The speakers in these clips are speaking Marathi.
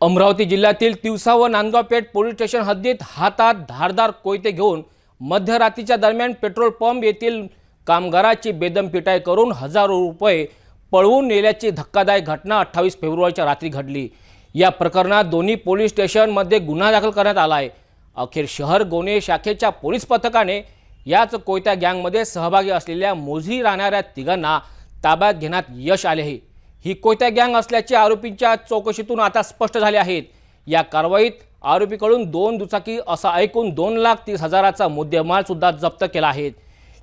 अमरावती जिल्ह्यातील तिवसा व नांदगाव पेठ पोलीस स्टेशन हद्दीत हातात धारदार कोयते घेऊन मध्यरात्रीच्या दरम्यान पेट्रोल पंप येथील कामगाराची बेदम पिटाई करून हजारो रुपये पळवून नेल्याची धक्कादायक घटना अठ्ठावीस फेब्रुवारीच्या रात्री घडली. या प्रकरणात दोन्ही पोलीस स्टेशनमध्ये गुन्हा दाखल करण्यात आला आहे. अखेर शहर गोने शाखेच्या पोलीस पथकाने याच कोयत्या गँगमध्ये सहभागी असलेल्या मोझरी राहणाऱ्या तिघांना ताब्यात घेण्यात यश आले आहे. ही कोयत्या गँग असल्याचे आरोपींच्या चौकशीतून आता स्पष्ट झाले आहेत. या कारवाईत आरोपीकडून दोन दुचाकी असा ऐकून दोन लाख तीस हजाराचा मुद्देमाल सुद्धा जप्त केला आहे.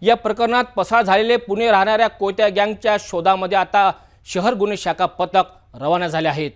या प्रकरणात पसार झालेले पुणे राहणाऱ्या कोयत्या गँगच्या शोधामध्ये आता शहर गुन्हे शाखा पथक रवाना झाले आहेत.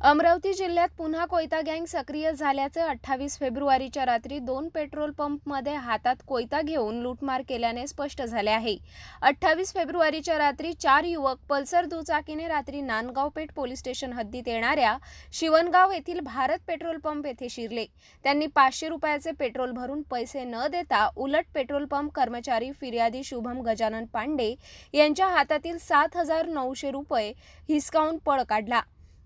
अमरावती जिल्ह्यात पुन्हा कोयता गँग सक्रिय झाल्याचे अठ्ठावीस फेब्रुवारीच्या रात्री दोन पेट्रोल पंपमध्ये हातात कोयता घेऊन लूटमार केल्याने स्पष्ट झाले आहे. अठ्ठावीस फेब्रुवारीच्या रात्री चार युवक पल्सर दुचाकीने रात्री नांदगाव पेठ पोलीस स्टेशन हद्दीत येणाऱ्या शिवणगाव येथील भारत पेट्रोल पंप येथे शिरले. त्यांनी पाचशे रुपयाचे पेट्रोल भरून पैसे न देता उलट पेट्रोल पंप कर्मचारी फिर्यादी शुभम गजानन पांडे यांच्या हातातील सात हजार नऊशे रुपये हिसकावून पळ काढला.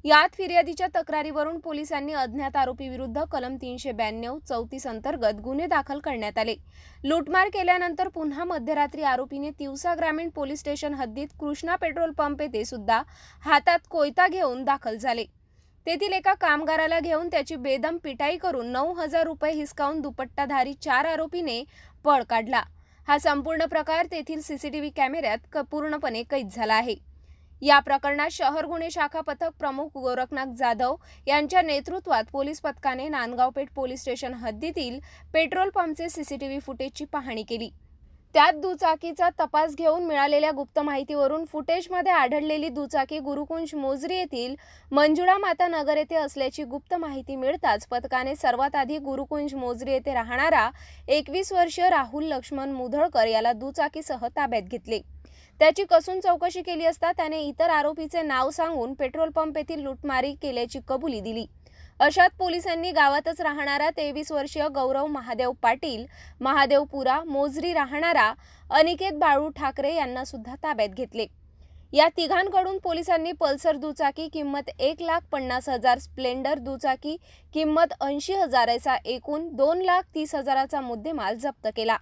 यात फिर्यादीच्या तक्रारीवरून पोलिसांनी अज्ञात आरोपीविरुद्ध कलम तीनशे ब्याण्णव चौतीस अंतर्गत गुन्हे दाखल करण्यात आले. लूटमार केल्यानंतर पुन्हा मध्यरात्री आरोपीने तिवसा ग्रामीण पोलीस स्टेशन हद्दीत कृष्णा पेट्रोल पंप येथे सुद्धा हातात कोयता घेऊन दाखल झाले. तेथील एका कामगाराला घेऊन त्याची बेदम पिटाई करून नऊ हजार रुपये हिसकावून दुपट्टाधारी चार आरोपीने पळ काढला. हा संपूर्ण प्रकार तेथील सीसीटीव्ही कॅमेऱ्यात क- पूर्णपणे कैद झाला आहे. या प्रकरणात शहर गुन्हे शाखा पथक प्रमुख गोरखनाथ जाधव यांच्या नेतृत्वात पोलीस पथकाने नांदगाव पेठ पोलीस स्टेशन हद्दीतील पेट्रोल पंपचे सीसीटीव्ही फुटेजची पाहणी केली. त्यात दुचाकीचा तपास घेऊन मिळालेल्या गुप्त माहितीवरून फुटेजमध्ये आढळलेली दुचाकी गुरुकुंज मोजरी येथील मंजुळा माता नगर येथे असल्याची गुप्त माहिती मिळताच पथकाने सर्वात आधी गुरुकुंज मोजरी येथे राहणारा एकवीस वर्षीय राहुल लक्ष्मण मुधळकर याला दुचाकीसह ताब्यात घेतले. त्याची कसून चौकशी केली असता त्याने इतर आरोपीचे नाव सांगून पेट्रोल पंप येथील लूटमारी केल्याची कबुली दिली. अशात पोलिसांनी गावातच राहणारा तेवीस वर्षीय गौरव महादेव पाटील महादेवपुरा मोजरी राहणारा अनिकेत बाळू ठाकरे यांना सुद्धा ताब्यात घेतले. या तिघांकडून पोलिसांनी पल्सर दुचाकी किंमत एक लाख पन्नास हजार स्प्लेंडर दुचाकी किंमत ऐंशी हजाराचा एकूण दोन लाख तीस हजाराचा मुद्देमाल जप्त केला.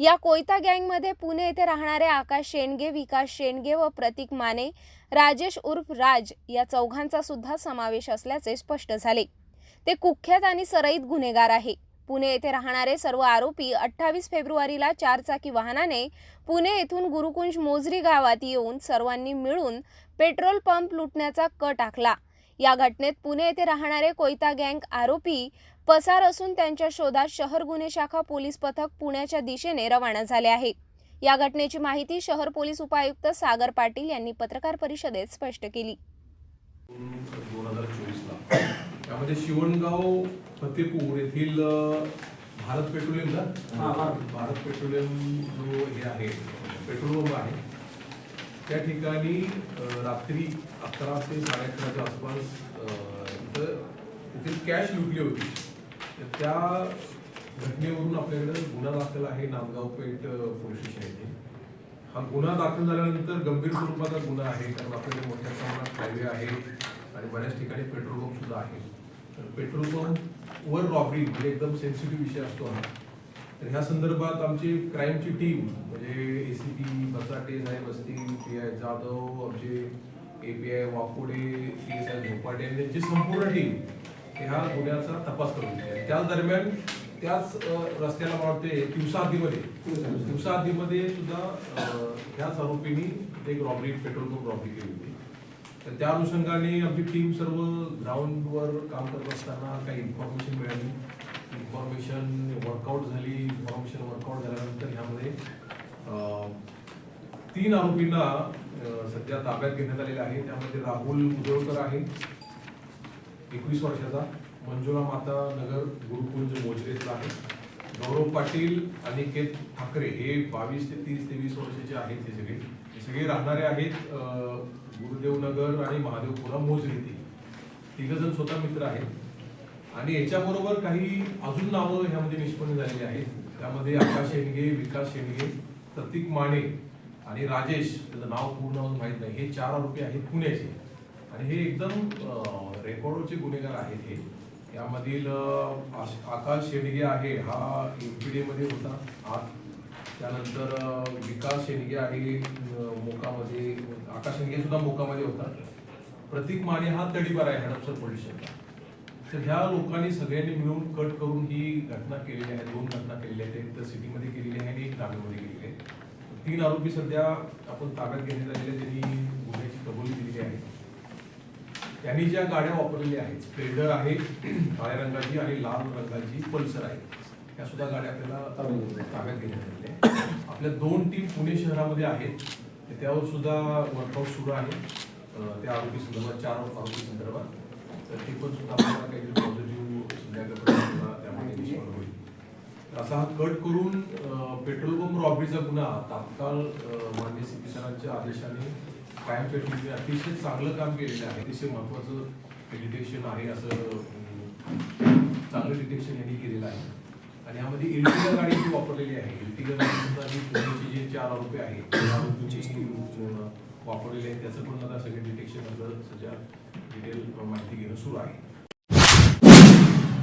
या कोयता गँगमध्ये पुणे येथे राहणारे आकाश शेंडगे विकास शेंडगे व प्रतीक माने राजेश उर्फ राज या चौघांचा सुद्धा समावेश असल्याचे स्पष्ट झाले. ते कुख्यात आणि सरईत गुन्हेगार आहे. पुणे येथे राहणारे सर्व आरोपी अठ्ठावीस फेब्रुवारीला चारचाकी वाहनाने पुणे येथून गुरुकुंज मोजरी गावात येऊन सर्वांनी मिळून पेट्रोल पंप लुटण्याचा कट आखला. या घटनेत पुणे येथे राहणारे कोयता गँग आरोपी पसार असून त्यांच्या शोधात शहर गुन्हे शाखा पोलीस पथक पुण्याच्या दिशेने रवाना झाले आहे. या घटनेची माहिती शहर पोलीस उपायुक्त सागर पाटील यांनी पत्रकार परिषदेत स्पष्ट केली. दोन हजार चोवीसला त्यामध्ये शिवणगाव फतेपूर येथील भारत पेट्रोलियम ना भारत पेट्रोलियम जो हे आहे पेट्रोल पंप आहे त्या ठिकाणी रात्री अकरा ते साडे अकराच्या आसपास अ, तिथे कॅश लुटली होती. तर त्या घटनेवरून आपल्याकडे गुन्हा दाखल आहे नांदगाव पेठ पोलीस स्टेशन येथे. हा गुन्हा दाखल झाल्यानंतर गंभीर स्वरूपाचा गुन्हा आहे कारण आपल्याकडे मोठ्या प्रमाणात हायवे आहे आणि बऱ्याच ठिकाणी पेट्रोल पंप सुद्धा आहे. तर पेट्रोल पंप वर रॉबरी म्हणजे एकदम सेन्सिटिव्ह विषय असतो हा. तर ह्या संदर्भात आमची क्राईमची टीम म्हणजे ए सी पी बचाटे साहेब असतील पी आय जाधव आमचे A P I Wakode P S I Zopate आणि त्यांची संपूर्ण टीम ह्या गुन्ह्याचा तपास करून घेते त्याच दरम्यान त्याच रस्त्याला मला वाटते दिवसा दिवसाआधीमध्ये सुद्धा ह्याच आरोपींनी एक रॉबरी पेट्रोल पंप रॉबरी केली होती. तर त्या अनुषंगाने आमची टीम सर्व ग्राउंडवर काम करत असताना काही इन्फॉर्मेशन मिळाली. इन्फॉर्मेशन वर्कआउट झाली इन्फॉर्मेशन वर्कआउट झाल्यानंतर ह्यामध्ये तीन आरोपींना सध्या ताब्यात घेण्यात आलेले आहे त्यामध्ये राहुल मुदोळकर आहे एकवीस वर्षाचा. मंजुळा माता नगर गुरुकुंज मोजरेतला आहे. गौरव पाटील अनिकेत ठाकरे हे बावीस ते तीस ते वीस वर्षाचे आहेत हे सगळे. हे सगळे राहणारे आहेत गुरुदेवनगर आणि महादेवपुरा मोजरेतील. तिघजण स्वतः मित्र आहेत. आणि याच्याबरोबर काही अजून नावं ह्यामध्ये निष्पन्न झालेली आहेत. त्यामध्ये आकाश शेंडगे विकास शेंडगे प्रतीक माने आणि राजेश त्याचं नाव पूर्ण माहीत नाही. हे चार आरोपी आहेत पुण्याचे. आणि हे एकदम रेकॉर्डचे गुन्हेगार आहेत हे. यामधील आकाश शेंडगे आहे हा एम पी डीमध्ये होता. आत त्यानंतर विकास शेंडगे आहे मोकामध्ये आकाश शेंडगे सुद्धा मोकामध्ये होता. प्रतीक माने हा तडीपार आहे हडपसर पोलीस स्टेशनला तर ह्या लोकांनी सगळ्यांनी मिळून कट करून ही घटना केलेली आहे दोन घटना केलेल्या आहेत. एक तर सिटीमध्ये केलेली आहे आणि एक ग्रामीणमध्ये केलेली आहे. तीन आरोपी सध्या आपण ताब्यात घेण्यात आलेले त्यांनी गुन्ह्याची कबुली दिलेली आहे. त्यांनी ज्या गाड्या वापरलेल्या आहेत स्प्लेंडर आहे काळ्या रंगाची आणि लाल रंगाची पल्सर आहे त्या सुद्धा गाड्या आपल्याला ताब्यात घेण्यात आलेल्या आहेत. आपल्या दोन टीम पुणे शहरामध्ये आहेत. त्यावर सुद्धा वर्कआउट सुरू आहे. त्या आरोपी संदर्भात चार आरोपी संदर्भात. तर ते पण सुद्धा आपल्याला काहीतरी पॉझिटिव्ह संध्याकाळपर्यंत त्यामध्ये होईल असा हा कट करून पेट्रोल पंप रॉबरीचा गुन्हा तात्काळ अं, मान्य सीपी सरांच्या आदेशाने कायम पेट्रोल अतिशय चांगलं काम केलेलं आहे. अतिशय महत्वाचं डिटेक्शन आहे असं चांगलं डिटेक्शन यांनी केलेलं आहे. आणि यामध्ये इल्टिगा गाडी जी वापरलेली आहे. इल्टिगा गाडी सुद्धा पुण्याचे जे चार आरोपी आहेत त्या आहेत वापरलेली आहे त्याचं पण आता सगळे डिटेक्शन सध्या डिटेल माहिती घेणं सुरू आहे